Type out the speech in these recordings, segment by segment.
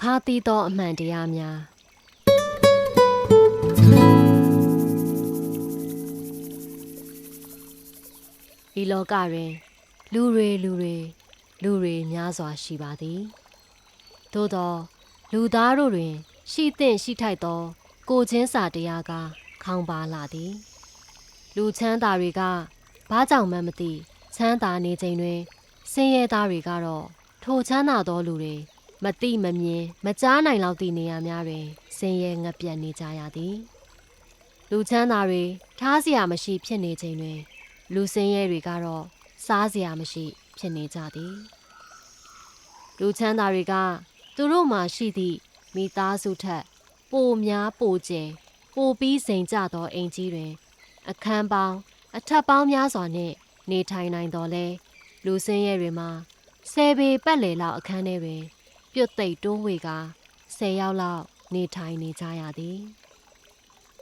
ခါသီးသောအမှန်တရားများဤလောကတွင်လူတွေလူတွေလူတွေများစွာရှိပါသည်သို့သောလူသားတို့တွင် ရှိသင့်ရှိထိုက်သော ကိုချင်းစာတရားကခေါင်းပါလာသည် လူချမ်းသာတွေကဘာကြောင့်မှမသိချမ်းသာနေချိန်တွင်ဆင်းရဲသားတွေကတော့ထိုချမ်းသာသောလူတွေ မတိမမြင်မကြားနိုင်လောက်သည့်နေရာများတွင်ဆင်းရဲငတ်ပြတ်နေကြရသည်လူချမ်းသာတွေထားစရာမရှိဖြစ်နေချိန်တွင် လူဆင်းရဲတွေကတော့စားစရာမရှိဖြစ်နေကြသည်လူချမ်းသာတွေက သူတို့မှာရှိသည့်မိသားစုထက်ပိုများပိုကျယ်ပိုပြီးစိန်ကြသောအိမ်ကြီးတွင် အခန်းပေါင်းအထက်ပေါင်းများစွာနှင့် နေထိုင်နိုင်တော်လဲလူဆင်းရဲတွေမှာဆယ်ပေပတ်လည်လောက်အခန်းထဲတွင် ပြုတ်သိပ်တွန်းဝေကာ၁၀ရောက်လောက်နေထိုင်နေကြရသည်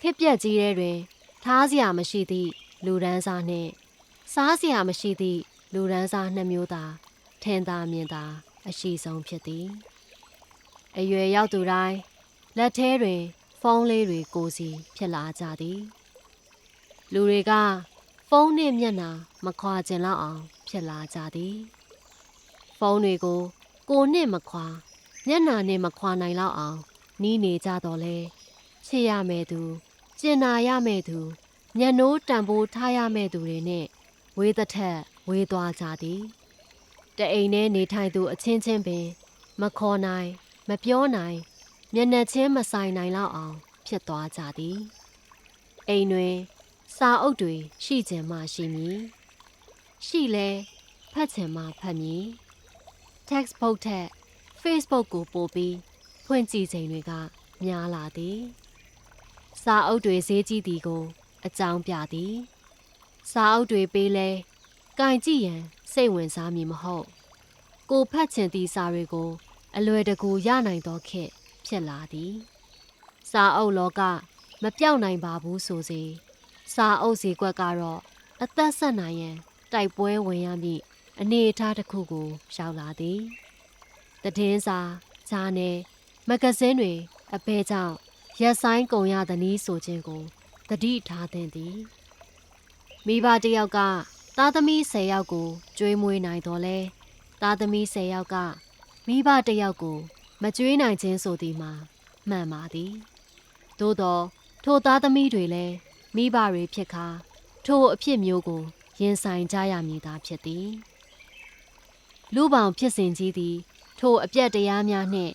ခက်ပြက်ကြီးထဲတွင် ထားစရာမရှိသည့်လူဒန်းစားနှင့် စားစရာမရှိသည့်လူဒန်းစားနှမျိုးသာထင်သာမြင်သာ အရှိဆုံးဖြစ်သည်အရွယ်ရောက်သူတိုင်းလက်ထဲတွင် ဖုန်းလေးတွေကိုစီဖြစ်လာကြသည် လူတွေကဖုန်းနှင့်မျက်နှာမခွာကျင်လောက်အောင် ဖြစ်လာကြသည် ဖုန်းတွေကို ကိုနဲ့မခွာမျက်နှာနဲ့မခွာနိုင်လောက်အောင်နီးနေကြတော့လဲချစ်ရမယ်သူကျင်နာရမယ်သူမျက်နှိုးတန်ဖိုးထားရမယ်သူတွေနဲ့ဝေးသက်ထက်ဝေးသွားကြသည်တအိမ်နဲ့နေထိုင်သူအချင်းချင်းပင် မခေါ်နိုင် မပြောနိုင်မျက်နှာချင်းမဆိုင်နိုင်လောက်အောင် ဖြစ်သွားကြသည်အိမ်တွင် စာအုပ်တွေရှိခြင်းမှရှိမည်ရှိလဲဖတ်ခြင်းမှဖတ်မည် textbook ထက် Facebook ကိုပို့ပြီးဖွင့်ကြည့်ချိန်တွေကများလာသည်စာအုပ်တွေဈေးကြီးသည်ကို အကြောင်းပြသည်စာအုပ်တွေပေးလဲကင်ကြည့်ရန်စိတ်ဝင်စားမည်မဟုတ်ကိုဖတ်ချင်သည့်စာတွေကို အလွယ်တကူရနိုင်သောခေတ်ဖြစ်လာသည်စာအုပ်လောကမပြောက်နိုင်ပါဘူးဆိုစေစာအုပ်စီကွက်ကတော့အသက်ဆက်နိုင်ရန်တိုက်ပွဲဝင်ရမည့် အနေအထားတစ်ခုကိုရောက်လာသည်။တည်င်းစာဂျာနယ်မဂဇင်းတွေအဘဲကြောင့်ရက်ဆိုင်ကုန်ရသည်နည်းဆိုခြင်းကိုတတိထားသင့်သည်။မိဘတစ်ယောက်ကသားသမီး10ယောက်ကိုကျွေးမွေးနိုင်တော်လဲသားသမီး10ယောက်ကမိဘတစ်ယောက်ကိုမကျွေးနိုင်ခြင်းဆိုသည်မှာမှန်ပါသည်။သို့တော့ထိုသားသမီးတွေလည်းမိဘတွေဖြစ်ခါထိုအဖြစ်မျိုးကိုရင်ဆိုင်ကြရမည်သာဖြစ်သည် လူပောင်ဖြစ်စဉ်ကြီးသည် ထိုအပြက်တရားများနှင့်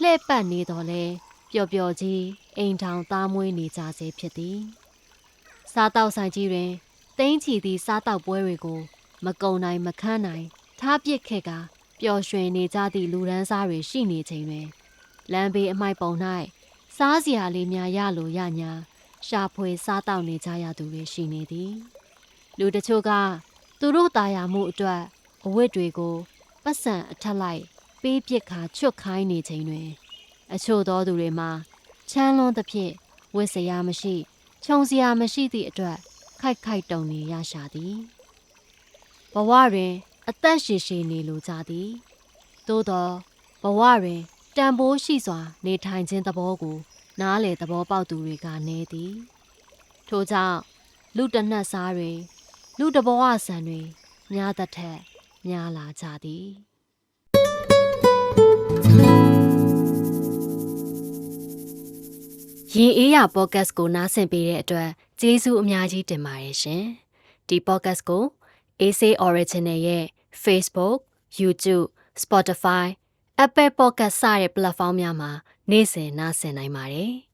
လှဲ့ပတ်နေတော်လဲပျော်ပျော်ကြီးအိမ်ထောင်သားမွေးနေကြစေဖြစ်သည်စားတောက်ဆိုင်ကြီးတွင်တင်းချီသည့်စားတောက်ပွဲတွေကို မကုံနိုင်မခန်းနိုင် ထားပစ်ခဲ့ကပျော်ရွှင်နေကြသည့်လူရန်စားတွေရှိနေချိန်တွင်လမ်းဘေးအမိုက်ပုံ၌စားစရာလေးများရလိုရညာရှာဖွေစားတောက်နေကြရသူတွေရှိနေသည် လူတချို့ကသူတို့ตาယာမှုအတွက်အဝတ်တွေကို ပတ်စံအထက်လိုက်ပေးပစ်ခါချွတ်ခိုင်းနေချိန်တွင် အချို့သောသူတွေမှာချမ်းလွန်းသဖြင့်ဝတ်စရာမရှိခြုံစရာမရှိသည့်အတွက်ခိုက်ခိုက်တုံနေရရှာသည်ဘဝတွင် အသက်ရှည်ရှည်နေလိုကြသည်သို့သောဘဝတွင်တန်ဖိုးရှိစွာ နေထိုင်ခြင်းသဘောကို နားလေသဘောပေါက်သူတွေကနေသည်ထို့ကြောင့်လူတနတ်စားတွေလူတဘဝဆန်တွေများသထက် များလာကြသည်ရင်အေးရပေါ့ကတ်ကိုနားဆင်ပေးတဲ့အတွက်ကျေးဇူးအများကြီးတင်ပါတယ်ရှင်ဒီပေါ့ကတ်ကို AC Original ရဲ့ Facebook, YouTube, Spotify, Apple Podcast စတဲ့ platform များမှာနေ့စဉ်နားဆင်နိုင်ပါတယ်။